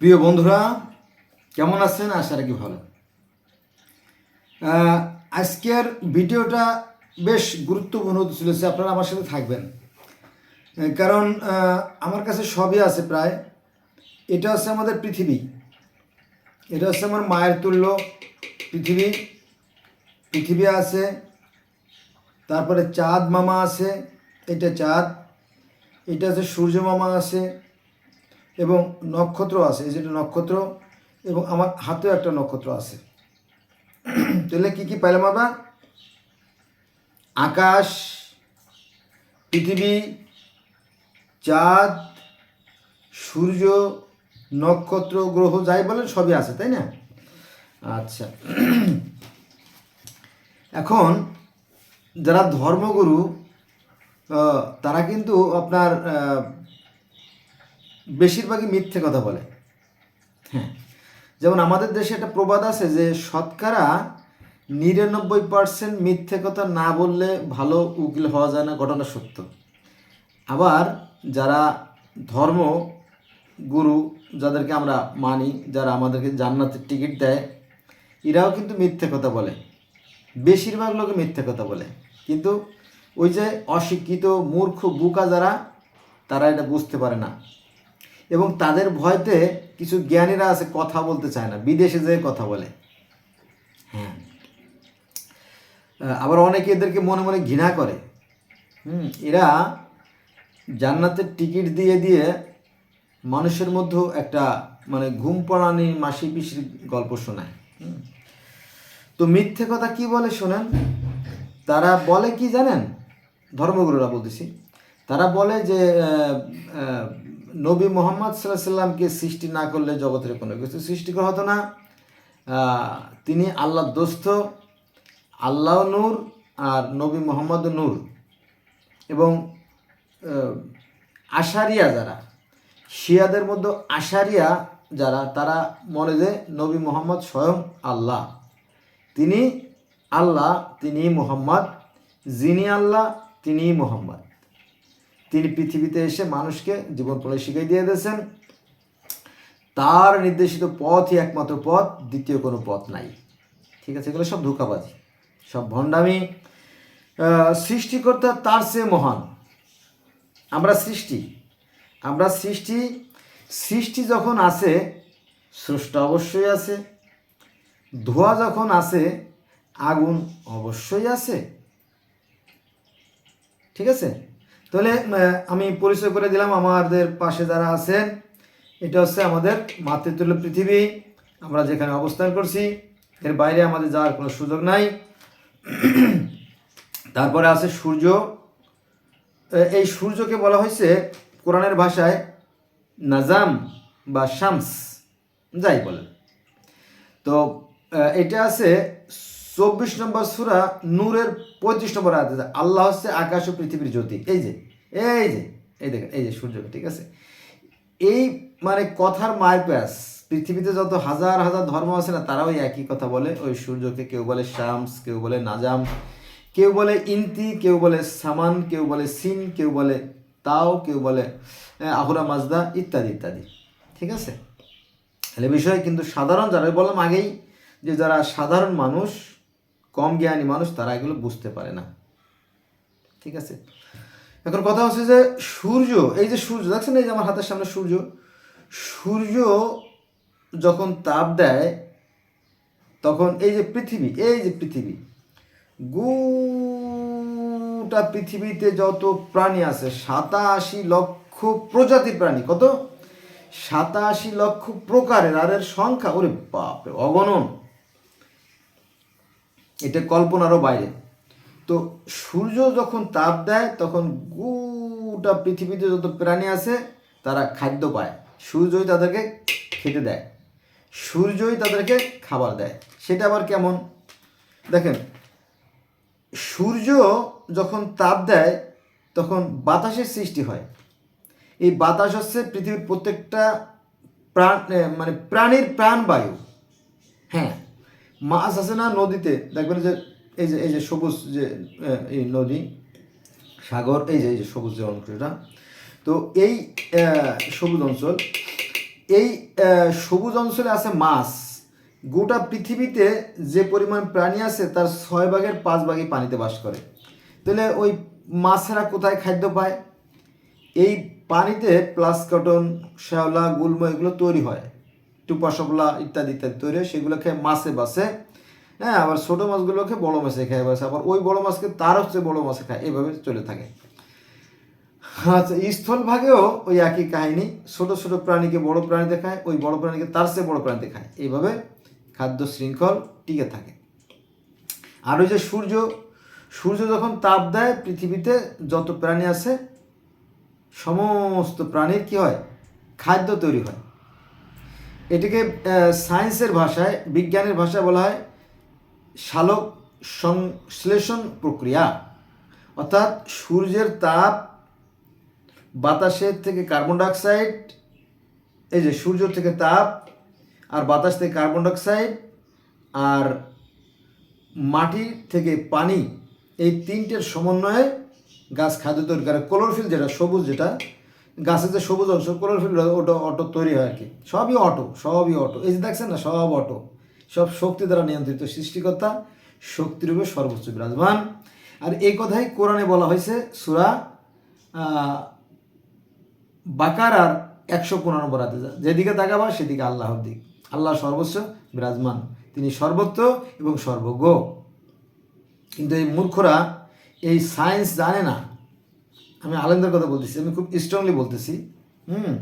প্রিয় বন্ধুরা, কেমন আছেন? আশা রাখি ভালো। আজকের ভিডিওটা বেশ গুরুত্বপূর্ণ চলেছে, আপনারা আমার সাথে থাকবেন। কারণ আমার কাছে সবই আছে প্রায়। এটা হচ্ছে আমাদের পৃথিবী। এটা হচ্ছে আমার মায়ের তুল্য পৃথিবী। পৃথিবী আছে, তারপরে চাঁদ মামা আছে, এটা চাঁদ। এটা আছে সূর্য মামা আছে এবং নক্ষত্র আছে, এই যেটা নক্ষত্র, এবং আমার হাতেও একটা নক্ষত্র আছে। তাহলে কি কি পাইলাম আমরা? আকাশ, পৃথিবী, চাঁদ, সূর্য, নক্ষত্র, গ্রহ, যাই বলেন, সবই আছে, তাই না? আচ্ছা। এখন যারা ধর্মগুরু তারা কিন্তু আপনার বেশিরভাগই মিথ্যে কথা বলে। হ্যাঁ। যেমন আমাদের দেশে একটা প্রবাদ আছে যে, শতকরা নিরানব্বই পার্সেন্ট মিথ্যে কথা না বললে ভালো উকিল হওয়া যায় না, ঘটনা সত্য। আবার যারা ধর্ম গুরু, যাদেরকে আমরা মানি, যারা আমাদেরকে জান্নাতের টিকিট দেয়, এরাও কিন্তু মিথ্যে কথা বলে। বেশিরভাগ লোকে মিথ্যে কথা বলে। কিন্তু ওই যে অশিক্ষিত, মূর্খ, বুকা যারা, তারা এটা বুঝতে পারে না। এবং তাদের ভয়তে কিছু জ্ঞানীরা আছে, কথা বলতে চায় না, বিদেশে যেয়ে কথা বলে। হ্যাঁ। আবার অনেকে এদেরকে মনে মনে ঘৃণা করে। হুম, এরা জান্নাতের টিকিট দিয়ে দিয়ে মানুষের মধ্যেও একটা মানে ঘুম পড়ানি মাসি পিসির গল্প শোনায়। তো মিথ্যে কথা কি বলে শোনেন? তারা বলে কি জানেন? ধর্মগুরুরা বলতেছি। তারা বলে যে নবী মোহাম্মদ সাল্লাহ সাল্লামকে সৃষ্টি না করলে জগতের কোনো কিছু সৃষ্টি করা হতো না। তিনি আল্লাহর দোস্ত আল্লাহ নূর আর নবী মোহাম্মদ নূর। এবং আশারিয়া যারা, শিয়াদের মধ্যে আশারিয়া যারা, তারা মনে যে নবী মোহাম্মদ স্বয়ং আল্লাহ। তিনি আল্লাহ, তিনি মোহাম্মদ, যিনি আল্লাহ, তিনি মোহাম্মদ। তিনি পৃথিবীতে এসে মানুষকে জীবন প্রলয় শিখিয়ে দিয়ে দিয়েছেন। তার নির্দেশিত পথই একমাত্র পথ, দ্বিতীয় কোনো পথ নাই। ঠিক আছে, এগুলো সব ধোকাবাজি, সব ভণ্ডামি। সৃষ্টিকর্তা তার চেয়ে মহান। আমরা সৃষ্টি। আমরা সৃষ্টি সৃষ্টি যখন আছে, স্রষ্টা অবশ্যই আছে। ধোয়া যখন আছে, আগুন অবশ্যই আছে। ঠিক আছে? তাহলে আমি পরিচয় করে দিলাম আমাদের পাশে যারা আছেন। এটা হচ্ছে আমাদের মাতৃতুল্য পৃথিবী। আমরা যেখানে অবস্থান করছি, এর বাইরে আমাদের যাওয়ার কোনো সুযোগ নাই। তারপরে আছে সূর্য। এই সূর্যকে বলা হয়েছে কোরআনের ভাষায় নাজাম বা শামস, যাই বলেন। তো এটা আছে চব্বিশ নম্বর সুরা নূরের পঁয়ত্রিশ নম্বর আয়াতে আছে, আল্লাহ হচ্ছে আকাশ ও পৃথিবীর জ্যোতি। এই যে এই যে এই দেখেন এই যে সূর্য ঠিক আছে? এই মানে কথার মায়ের প্যাস পৃথিবীতে যত হাজার হাজার ধর্ম আছে না তারাও একই কথা বলে। ওই সূর্যকে কেউ বলে শামস কেউ বলে নাজাম কেউ বলে ইন্তি কেউ বলে সামান কেউ বলে সিন কেউ বলে তাও কেউ বলে আহ, আহুরা মাজদা ইত্যাদি ইত্যাদি। ঠিক আছে? তাহলে বিষয়ে কিন্তু সাধারণ যারা বললাম আগেই যে যারা সাধারণ মানুষ কম জ্ঞানী মানুষ তারা এগুলো বুঝতে পারে না। ঠিক আছে? এখন কথা হচ্ছে যে সূর্য, এই যে সূর্য, দেখছেন এই যে আমার হাতের সামনে সূর্য? সূর্য যখন তাপ দেয়, তখন এই যে পৃথিবী, এই যে পৃথিবী, গোটা পৃথিবীতে যত প্রাণী আছে, সাতাশি লক্ষ প্রজাতির প্রাণী, কত? সাতাশি লক্ষ প্রকারের, আর সংখ্যা, ওরে বাপরে, অগণন। এটা কল্পনারও বাইরে। তো সূর্য যখন তাপ দেয়, তখন গোটা পৃথিবীতে যত প্রাণী আছে, তারা খাদ্য পায়। সূর্যই তাদেরকে খেতে দেয়। সূর্যই তাদেরকে খাবার দেয়। সেটা আবার কেমন? দেখেন, সূর্য যখন তাপ দেয়, তখন বাতাসের সৃষ্টি হয়। এই বাতাস হচ্ছে পৃথিবীর প্রত্যেকটা প্রাণ মানে প্রাণীর প্রাণবায়ু। হ্যাঁ মাছ আছে না নদীতে? দেখবেন যে এই যে এই যে সবুজ যে এই নদী, সাগর, এই যে এই যে সবুজ যে অংশটা তো এই সবুজ অঞ্চল, এই সবুজ অঞ্চলে আছে মাছ। গোটা পৃথিবীতে যে পরিমাণ প্রাণী আছে, তার ছয় ভাগের পাঁচ ভাগই পানিতে বাস করে। তাহলে ওই মাছেরা কোথায় খাদ্য পায়? এই পানিতে প্লাস কটন শ্যাওলা, গুল্ম এগুলো তৈরি হয়। টুপা সবলা ইত্যাদি ইত্যাদি তৈরি হয়, সেগুলো খেয়ে মাছে বাসে হ্যাঁ আবার ছোটো মাছগুলোকে বড় মাছে খেয়ে বাসে আবার ওই বড় মাছকে তার হচ্ছে বড় মাছে খায়, এভাবে চলে থাকে। আচ্ছা স্থলভাগেও ওই একই কাহিনী, ছোট ছোট প্রাণীকে বড় প্রাণীতে খায় ওই বড় প্রাণীকে তার চেয়ে বড় প্রাণীতে খায় এইভাবে খাদ্য শৃঙ্খল টিকে থাকে। আর ওই যে সূর্য সূর্য যখন তাপ দেয় পৃথিবীতে যত প্রাণী আছে, সমস্ত প্রাণীর কি হয়? খাদ্য তৈরি হয়। এটাকে সায়েন্সের ভাষায়, বিজ্ঞানের ভাষায় বলা হয় সালোক সংশ্লেষণ প্রক্রিয়া। অর্থাৎ সূর্যের তাপ বাতাসের থেকে কার্বন ডাইঅক্সাইড এই যে সূর্য থেকে তাপ আর বাতাস থেকে কার্বন ডাইঅক্সাইড আর মাটি থেকে পানি, এই তিনটের সমন্বয়ে গাছ খাদ্য তৈরি করে। ক্লোরোফিল যেটা, সবুজ যেটা গাছের যে সবুজ অংশ ক্লোরোফিল ওটা অটো তৈরি হয় আর কি। সবই অটো সবই অটো। এই যে দেখছেন না, সব অটো। সব শক্তি দ্বারা নিয়ন্ত্রিত সৃষ্টিকর্তা, শক্তিরূপে সর্বোচ্চ বিরাজমান। আর এই কথাই কোরআনে বলা হয়েছে, সুরা বাকার আর একশো পনেরো নম্বর হাতে যেদিকে তাকাবা, সেদিকে আল্লাহর দিক। আল্লাহ সর্বোচ্চ বিরাজমান। তিনি সর্বত্র এবং সর্বজ্ঞ। কিন্তু এই মূর্খরা এই সায়েন্স জানে না আমি আলেমদের কথা বলতেছি, আমি খুব স্ট্রংলি বলতেছি, হুম?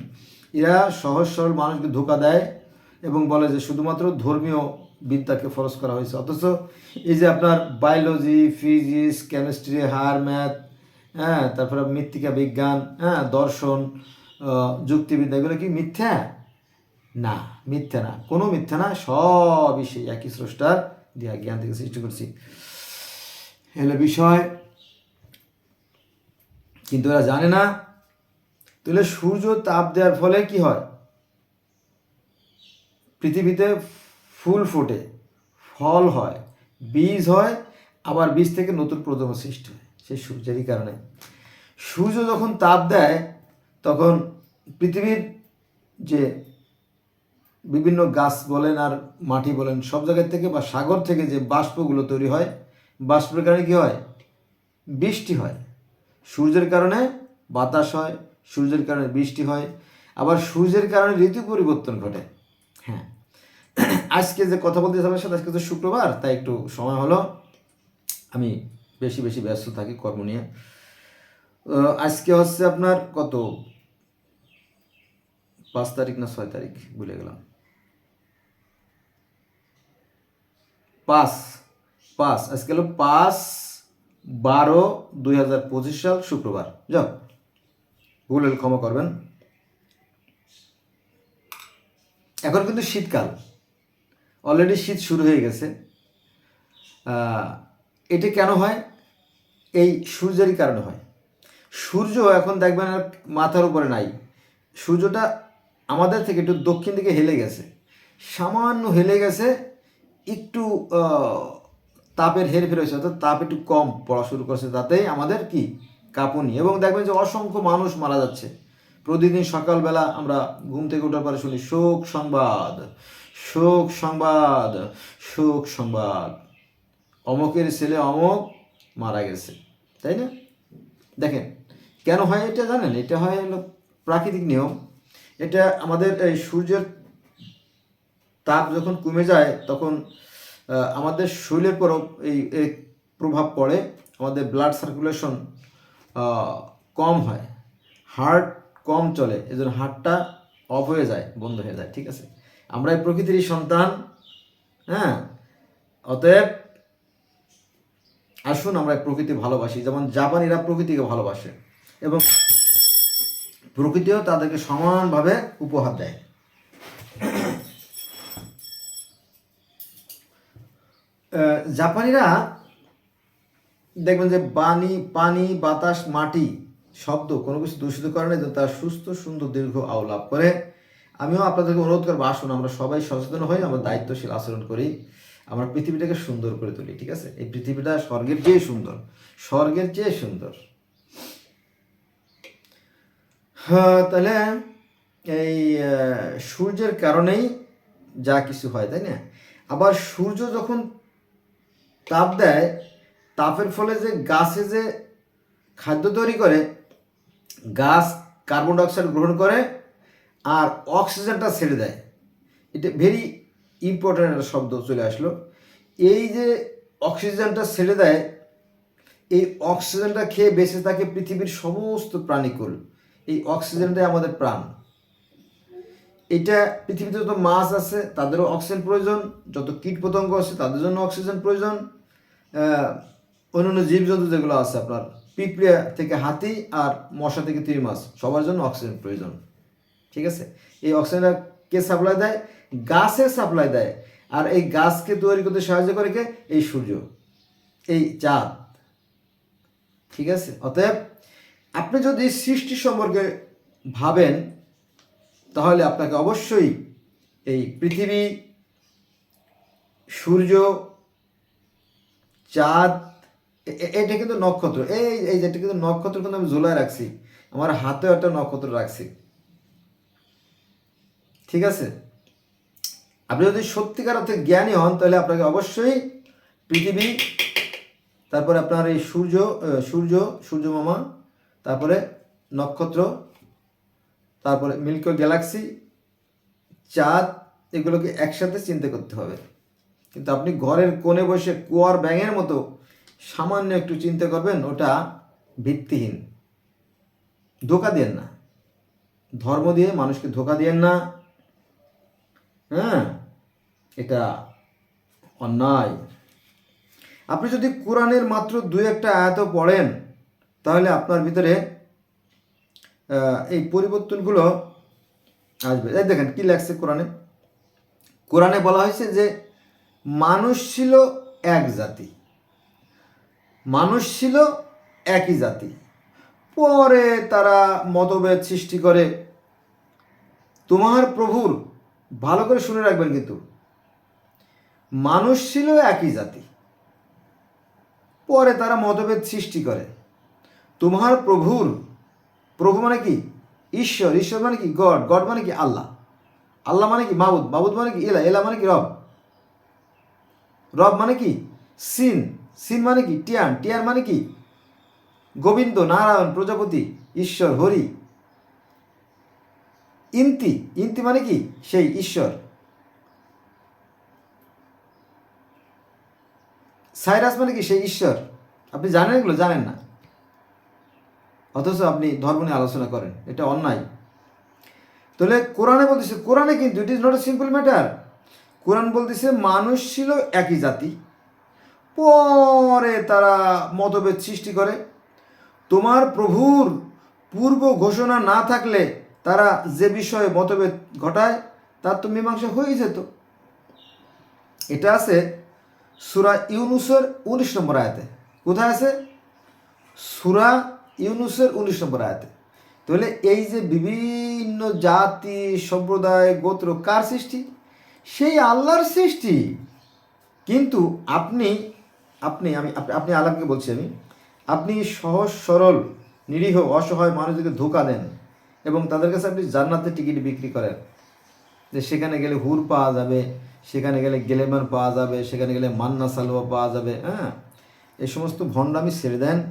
এরা সহজ সরল মানুষকে ধোকা দেয় এবং বলে যে শুধুমাত্র ধর্মীয় বিদ্যাকে ফরজ করা হয়েছে। অথচ এই যে আপনার biology physics chemistry higher math হ্যাঁ তারপরে মৃত্তিকা বিজ্ঞান হ্যাঁ দর্শন যুক্তিবিদ্যা, এগুলো কি মিথ্যা? না মিথ্যা না। কোনো মিথ্যা না, সবই সেই একই স্রষ্টার দিয়া জ্ঞান থেকে সৃষ্টি করছি। হলো বিষয় কিন্তু ওরা জানে না। তাহলে সূর্য তাপ দেওয়ার ফলে কি হয়? পৃথিবীতে ফুল ফোটে, ফল হয়, বীজ হয়, আবার বীজ থেকে নতুন প্রজন্ম সৃষ্টি হয় সেই সূর্যেরই কারণে। সূর্য যখন তাপ দেয়, তখন পৃথিবীর যে বিভিন্ন গাছ বলেন আর মাটি বলেন, সব জায়গা থেকে বা সাগর থেকে যে বাষ্পগুলো তৈরি হয়, বাষ্পের কারণে কী হয়? বৃষ্টি হয়। সূর্যের কারণে বাতাস হয়, সূর্যের কারণে বৃষ্টি হয়, আবার সূর্যের কারণে ঋতু পরিবর্তন ঘটে। হ্যাঁ। আজকে যে কথা বলতে আমার সাথে, আজকে তো শুক্রবার, তাই একটু সময় হলো। আমি বেশি বেশি ব্যস্ত থাকি কর্ম নিয়ে। আজকে হচ্ছে আপনার কত? পাঁচ তারিখ না ছয় তারিখ? ভুলে গেলাম। পাঁচ পাঁচ, আজকে হলো পাঁচ বারো দুই সাল শুক্রবার। যাও ভুলের ক্ষমা করবেন। এখন কিন্তু শীতকাল। অলরেডি শীত শুরু হয়ে গেছে। এটি কেন হয়? এই সূর্যেরই কারণে হয়। সূর্য এখন দেখবেন আর মাথার উপরে নাই। সূর্যটা আমাদের থেকে একটু দক্ষিণ দিকে হেলে গেছে। সামান্য হেলে গেছে, একটু তাপের হেরফের হয়েছে, অর্থাৎ তাপ একটু কম পড়া শুরু করছে, তাতেই আমাদের কি? কাঁপুনি। এবং দেখবেন যে অসংখ্য মানুষ মারা যাচ্ছে। প্রতিদিন সকালবেলা আমরা ঘুম থেকে ওঠার পরে শুনি, শোক সংবাদ শোক সংবাদ শোক সংবাদ। অমকের ছেলে অমক মারা গেছে, তাই না? দেখেন, কেন হয় এটা জানেন? এটা হয় প্রাকৃতিক নিয়ম। এটা আমাদের এই সূর্যের তাপ যখন কমে যায়, তখন আমাদের শরীরের পরও এই প্রভাব পড়ে, আমাদের ব্লাড সার্কুলেশন কম হয় হার্ট কম চলে এই জন্য হার্টটা অফ হয়ে যায়, বন্ধ হয়ে যায়, ঠিক আছে? আমরা এই প্রকৃতিরই সন্তান হ্যাঁ? অতএব আসুন আমরা প্রকৃতি ভালোবাসি, যেমন জাপানিরা প্রকৃতিকে ভালোবাসে এবং প্রকৃতিও তাদেরকে সমানভাবে উপহার দেয়। জাপানিরা দেখবেন যে বাণী, পানি, বাতাস, মাটি শব্দ কোনো কিছু দূষিত করে না তার সুস্থ, সুন্দর, দীর্ঘ আওলাপ করে। আমিও আপনাদেরকে অনুরোধ করব, আসুন, আমরা সবাই সচেতন হই, আমরা দায়িত্বশীল আচরণ করি, আমরা পৃথিবীটাকে সুন্দর করে তুলি, ঠিক আছে? এই পৃথিবীটা স্বর্গের চেয়ে সুন্দর, স্বর্গের চেয়ে সুন্দর। হ্যাঁ তাহলে এই সূর্যের কারণেই যা কিছু হয়, তাই না? আবার সূর্য যখন তাপ দেয়, তাপের ফলে যে গাছে যে খাদ্য তৈরি করে, গাছ কার্বন ডাইঅক্সাইড গ্রহণ করে আর অক্সিজেনটা ছেড়ে দেয়। এটা ভেরি ইম্পর্ট্যান্ট একটা শব্দ চলে আসলো। এই যে অক্সিজেনটা ছেড়ে দেয়, এই অক্সিজেনটা খেয়ে বেঁচে থাকে পৃথিবীর সমস্ত প্রাণীকুল। এই অক্সিজেনটাই আমাদের প্রাণ। এটা পৃথিবীতে যত মাছ আছে, তাদেরও অক্সিজেন প্রয়োজন। যত কীট পতঙ্গ আছে, তাদের জন্য অক্সিজেন প্রয়োজন। অন্যান্য জীবজন্তু যেগুলো আছে আপনার পিঁপড়ে থেকে হাতি আর মশা থেকে তিমি মাছ, সবার জন্য অক্সিজেন প্রয়োজন। ঠিক আছে? এই অক্সিজেনটা কে সাপ্লাই দেয়? গাছে সাপ্লাই দেয়। আর এই গাছকে তৈরি করতে সাহায্য করে কে? এই সূর্য, এই চাঁদ। ঠিক আছে? অতএব আপনি যদি সৃষ্টি সম্পর্কে ভাবেন, তাহলে আপনাকে অবশ্যই এই পৃথিবী, সূর্য চাঁদ এটা কিন্তু নক্ষত্র। এই এই যেটা কিন্তু নক্ষত্র কিন্তু আমি ঝোলায় রাখছি। আমার হাতেও একটা নক্ষত্র রাখছি। ঠিক আছে? আপনি যদি সত্যিকার অর্থে জ্ঞানী হন, তাহলে আপনাকে অবশ্যই পৃথিবী, তারপরে আপনার এই সূর্য সূর্য সূর্য মামা তারপরে নক্ষত্র, তারপরে মিল্ক গ্যালাক্সি চাঁদ, এগুলোকে একসাথে চিন্তা করতে হবে। কিন্তু আপনি ঘরের কোণে বসে কুয়ার ব্যাঙের মতো সামান্য একটু চিন্তা করবেন, ওটা ভিত্তিহীন। ধোকা দিয়েন না। ধর্ম দিয়ে মানুষকে ধোকা দিয়েন না। হ্যাঁ এটা অন্যায়। আপনি যদি কোরআনের মাত্র দুই একটা আয়াত পড়েন, তাহলে আপনার ভিতরে এই পরিবর্তনগুলো আসবে। দেখেন কি লাগছে কোরআনে? কোরআনে বলা হয়েছে যে মানুষ ছিল এক জাতি। মানুষ ছিল একই জাতি। পরে তারা মতভেদ সৃষ্টি করে। তোমার প্রভুর, ভালো করে শুনে রাখবেন কিন্তু। মানুষ ছিল একই জাতি। পরে তারা মতভেদ সৃষ্টি করে। তোমার প্রভুর, প্রভু মানে কি? ঈশ্বর। ঈশ্বর মানে কি? গড। গড মানে কি? আল্লাহ। আল্লাহ মানে কি? মাবুদ। মাবুদ মানে কি? এলা। এলা মানে কি? রব। রব মানে কি? সিন। সিন মানে কি? টিয়ান। টিয়ান মানে কি? গোবিন্দ, নারায়ণ, প্রজাপতি, ঈশ্বর, হরি। ইন্তি। ইন্তি মানে কি? সেই ঈশ্বর। সাইরাস মানে কি? সেই ঈশ্বর। আপনি জানেন এগুলো? জানেন না। অথচ আপনি ধর্ম নিয়ে আলোচনা করেন। এটা অন্যায়। তাহলে কোরআনে বলতেছে, কোরআনে কিন্তু it is not a simple matter কোরআন বলতেছে, মানুষ ছিল একই জাতি। পরে তারা মতভেদ সৃষ্টি করে। তোমার প্রভুর পূর্ব ঘোষণা না থাকলে তারা যে বিষয়ে মতভেদ ঘটায়, তার তো মীমাংসা হয়ে যেত। এটা আছে সুরা ইউনুসের উনিশ নম্বর আয়াতে। কোথায় আছে? সুরা ইউনুসের উনিশ নম্বর আয়াতে। তাহলে এই যে বিভিন্ন জাতি, সম্প্রদায়, গোত্র, কার সৃষ্টি? সেই আল্লাহর সৃষ্টি। কিন্তু আপনি আপনি, আমি, আপনি আলামকে বলছি আমি, আপনি সহজ, সরল, নিরীহ, অসহায় মানুষদেরকে ধোকা দেন এবং তাদের কাছে আপনি জান্নাতের টিকিট বিক্রি করেন। যে সেখানে গেলে হুর পাওয়া যাবে, সেখানে গেলে গেলেমান পাওয়া যাবে, সেখানে গেলে মান্না সালোয়া পাওয়া যাবে হ্যাঁ? এই সমস্ত ভণ্ডামি ছেড়ে দেন।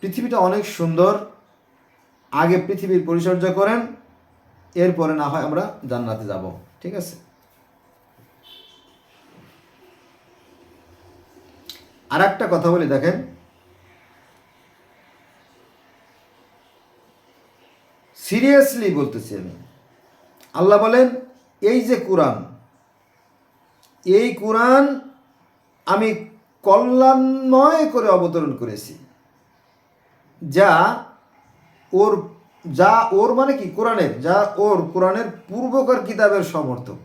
পৃথিবীটা অনেক সুন্দর। আগে পৃথিবীর পরিচর্যা করেন, এরপরে না হয় আমরা জান্নাতে যাব। ঠিক আছে? আর একটা কথা বলি, দেখেন। সিরিয়াসলি বলতেছি আমি। আল্লাহ বলেন, এই যে কোরআন, এই কোরআন আমি কল্যাণময় করে অবতরণ করেছি। যা ওর যা ওর মানে কি? কোরআনের, যা ওর কোরআনের পূর্বকার কিতাবের সমর্থক।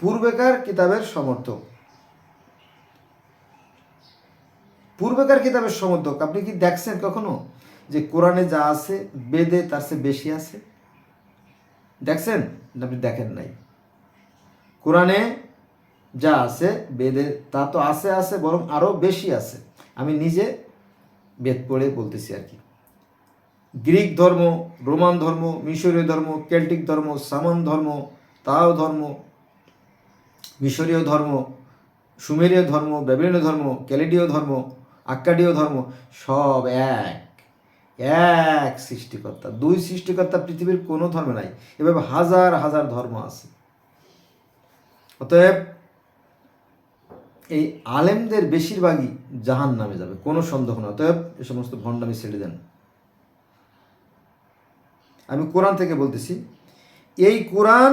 পূর্বেকার কিতাবের সমর্থক। পূর্বেকার কিতাবের সমর্থক, আপনি কি দেখছেন কখনো যে কোরআনে যা আছে, বেদে তার চেয়ে বেশি আছে? দেখছেন? আপনি দেখেন নাই। কোরআনে যা আছে, বেদে তা তো আছে আছে, বরং আরও বেশি আছে। আমি নিজে বেদ পড়ে বলতেছি আর কি। গ্রিক ধর্ম, রোমান ধর্ম, মিশরীয় ধর্ম, কেল্টিক ধর্ম, সামান ধর্ম, তাও ধর্ম, মিশরীয় ধর্ম, সুমেরীয় ধর্ম, ব্যাবিলনীয় ধর্ম, ক্যালিডীয় ধর্ম আক্কাডীয় ধর্ম, সব এক। এক সৃষ্টিকর্তা। দুই সৃষ্টিকর্তা পৃথিবীর কোনো ধর্মে নাই। এভাবে হাজার হাজার ধর্ম আছে। অতএব এই আলেমদের বেশিরভাগই জাহান নামে যাবে, কোনো সন্দেহ না অতএব এ সমস্ত ভণ্ডামি ছেড়ে দেন। আমি কোরআন থেকে বলতেছি, এই কোরআন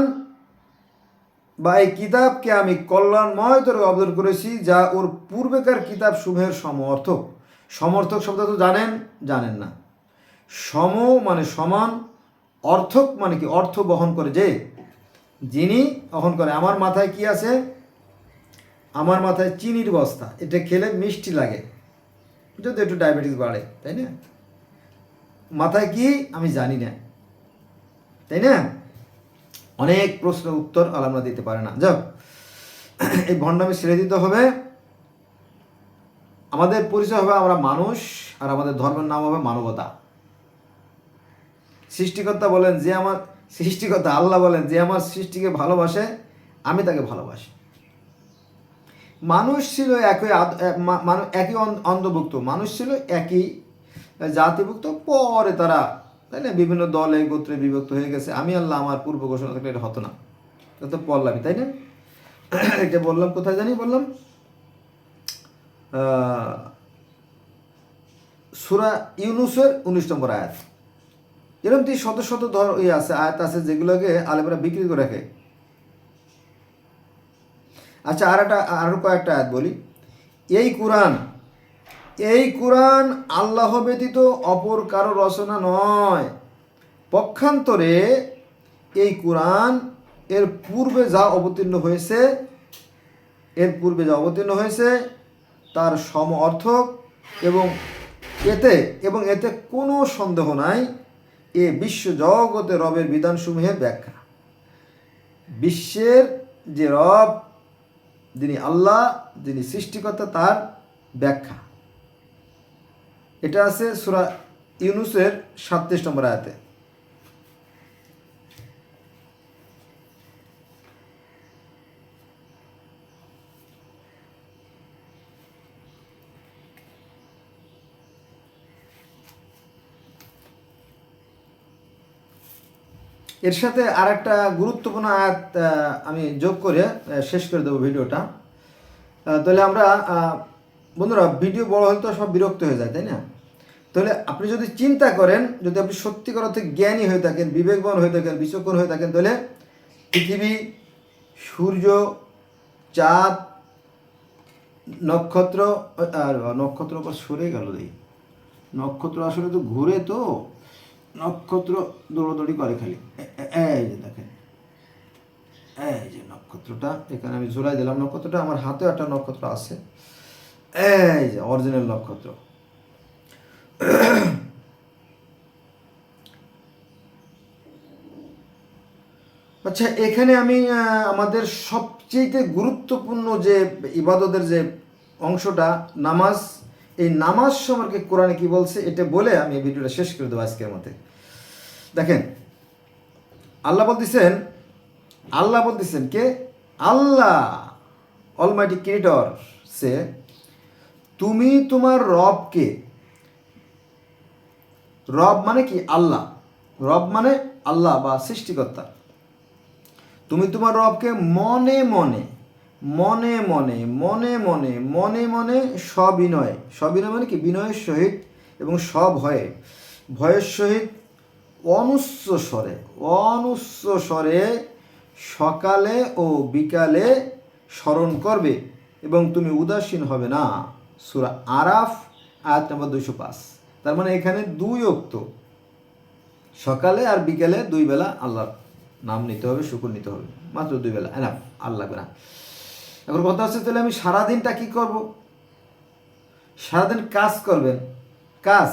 বা এই কিতাবকে আমি কল্যাণময় তরে অবদান করেছি, যা ওর পূর্বেকার কিতাব সমূহের সমর্থক। সমর্থক শব্দ তো জানেন? জানেন না। সম মানে সমান, অর্থক মানে কি? অর্থ বহন করে যে, যিনি বহন করে। আমার মাথায় কি আছে? আমার মাথায় চিনির বস্তা। এটা খেলে মিষ্টি লাগে। যদি একটু ডায়াবেটিস বাড়ে, তাই না? মাথায় কি? আমি জানি না। তাই না? অনেক প্রশ্ন উত্তর আলামরা দিতে পারে না। যাক, এই ভণ্ডামি ছেড়ে দিতে হবে। আমাদের পরিচয় হবে আমরা মানুষ আর আমাদের ধর্মের নাম হবে মানবতা। সৃষ্টিকর্তা বলেন যে আমার সৃষ্টিকর্তা, আল্লাহ বলেন যে আমার সৃষ্টিকে ভালোবাসে, আমি তাকে ভালোবাসি। মানুষ ছিল একই আদ- এ- মা- মানু- একই অন- অন্তর্ভুক্ত। মানুষ ছিল একই জাতিভুক্ত, পরে তারা তাই না বিভিন্ন দলে গোত্রে বিভক্ত হয়ে গেছে। আমি আল্লাহ আমার পূর্ব ঘোষণা থাকলে এটা হতো না। তো পড়লামই, তাই না? এটা বললাম, কোথায় জানি বললাম? সুরা ইউনুসের উনিশ নম্বর আয়াত। এরকম তুই শত শত ধর ইয়ে আছে, আয়াত আছে যেগুলোকে আলেমরা বিক্রি করে রাখে। আচ্ছা আর একটা আরও কয়েকটা আয়াত বলি। এই কোরআন এই কোরআন আল্লাহ ব্যতীত অপর কারও রচনা নয়। পক্ষান্তরে এই কোরআন এর পূর্বে যা অবতীর্ণ হয়েছে, এর পূর্বে যা অবতীর্ণ হয়েছে, তার সম অর্থক এবং এতে এবং এতে কোনো সন্দেহ নাই, এ বিশ্ব জগতে রবের বিধানসমূহের ব্যাখ্যা। বিশ্বের যে রব, যিনি আল্লাহ, যিনি সৃষ্টিকর্তা, তার ব্যাখ্যা। এটা আছে সুরা ইউনুসের সাতত্রিশ নম্বর আয়াতে। এর সাথে আর একটা গুরুত্বপূর্ণ আয়াত আমি যোগ করে শেষ করে দেবো ভিডিওটা। তাহলে আমরা বন্ধুরা, ভিডিও বড় হলে তো সব বিরক্ত হয়ে যায়, তাই না? তাহলে আপনি যদি চিন্তা করেন, যদি আপনি সত্যিকার অর্থে জ্ঞানী হয়ে থাকেন, বিবেকবান হয়ে থাকেন, বিচক্ষণ হয়ে থাকেন, তাহলে পৃথিবী, সূর্য, চাঁদ, নক্ষত্র, আর নক্ষত্র আবার সরে গেল দেই নক্ষত্র আসলে তো ঘুরে তো। নক্ষত্র দৌড়াদৌড়ি করে খালি। এই যে দেখেন। এই যে নক্ষত্রটা, এখানে আমি ঝুলাই দিলাম। নক্ষত্রটা, আমার হাতেও একটা নক্ষত্র আছে। এই যে অরিজিনাল নক্ষত্র। আচ্ছা এখানে আমি আমাদের সবচেয়ে গুরুত্বপূর্ণ যে ইবাদতের যে অংশটা, নামাজ, এই নামাজ সম্পর্কে কোরআনে কি বলছে, এটা বলে আমি ভিডিওটা শেষ করে দেবো আজকের মতে দেখেন, আল্লাহ বলতেছেন আল্লাহ বলতেছেন কে? আল্লাহ অলমাইটি ক্রিয়েটর সে, তুমি তোমার রবকে রব মানে কি? আল্লাহ। রব মানে আল্লাহ বা সৃষ্টিকর্তা। তুমি তোমার রবকে মনে মনে মনে মনে মনে মনে মনে মনে সবিনয়। সবিনয় মানে কি? বিনয়ের সহিত এবং সভয়ে ভয়ের সহিত অনুচ্চ স্বরে অনুচ্চ স্বরে সকালে ও বিকালে স্মরণ করবে এবং তুমি উদাসীন হবে না। সুরা আরাফ, আয়াত নম্বর দুশো পাঁচ। তার মানে এখানে দুই অক্ত সকালে আর বিকেলে দুই বেলা আল্লাহর নাম নিতে হবে, শুকুর নিতে হবে। মাত্র দুই বেলা, এনাফ আর লাগবে না এখন কথা হচ্ছে তাহলে আমি সারাদিনটা কি করব? সারাদিন কাজ করবেন। কাজ,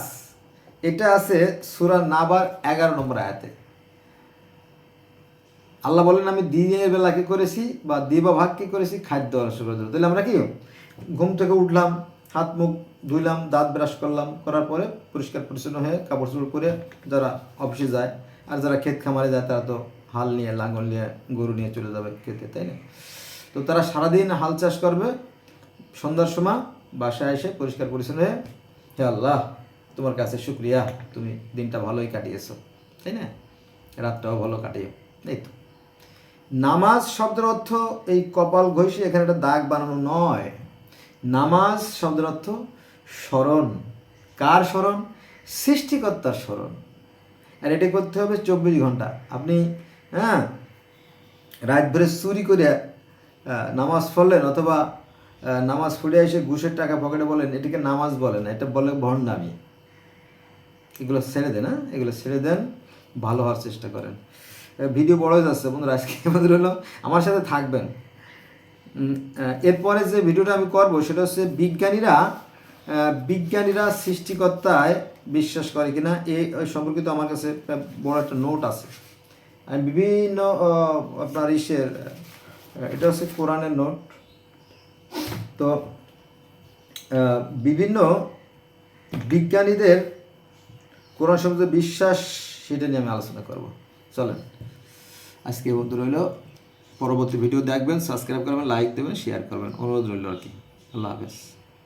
এটা আছে সুরা নাবার এগারো নম্বর আয়াতে। আল্লাহ বলেন, আমি দিনের বেলা কি করেছি বা দিবা ভাগ কি করেছি খাদ্য করে তাহলে আমরা কি, ঘুম থেকে উঠলাম হাত, মুখ ধুইলাম, দাঁত ব্রাশ করলাম, করার পরে পরিষ্কার পরিচ্ছন্ন হয়ে কাপড় চোপড় পরে যারা অফিসে যায় আর যারা ক্ষেত খামারে যায়, তারা তো হাল নিয়ে লাঙ্গল নিয়ে, গরু নিয়ে চলে যাবে খেতে তাই না? তো তারা সারাদিন হাল চাষ করবে। সন্ধ্যার সময় বাসায় এসে পরিষ্কার পরিচ্ছন্ন হয়ে, হে আল্লাহ, তোমার কাছে শুক্রিয়া, তুমি দিনটা ভালোই কাটিয়েছো, তাই না? রাতটাও ভালো কাটিয়ে এই তো। নামাজ শব্দের অর্থ এই কপাল ঘষে এখানে একটা দাগ বানানো নয়। নামাজ শব্দের অর্থ স্মরণ। কার স্মরণ? সৃষ্টিকর্তার স্মরণ। আর এটা করতে হবে চব্বিশ ঘণ্টা। আপনি হ্যাঁ রাত ভরে চুরি করে নামাজ পড়লেন অথবা নামাজ পড়ে এসে ঘুষের টাকা পকেটে বলেন, এটাকে নামাজ বলে না, এটা বলে ভণ্ডামি। এগুলো ছেড়ে দেন হ্যাঁ এগুলো ছেড়ে দেন, ভালো হওয়ার চেষ্টা করেন। ভিডিও বড় যাচ্ছে, বন্ধুরা, আজকে আমাদের হলো আমার সাথে থাকবেন। এরপরে যে ভিডিওটা আমি করব, সেটা হচ্ছে বিজ্ঞানীরা বিজ্ঞানীরা সৃষ্টিকর্তায় বিশ্বাস করে কিনা এই সম্পর্কিত আমার কাছে বড় একটা নোট আছে। আমি বিভিন্ন আপনার ইসের এটা হচ্ছে কোরআনের নোট তো বিভিন্ন বিজ্ঞানীদের কোরআন সম্বন্ধে বিশ্বাস, সেটা নিয়ে আমি আলোচনা করব। চলেন। আজকে বন্ধু রইল পরবর্তী ভিডিও দেখবেন সাবস্ক্রাইব করবেন লাইক দেবেন শেয়ার করবেন। অনুরোধ রইল আর কি। আল্লাহ হাফেজ।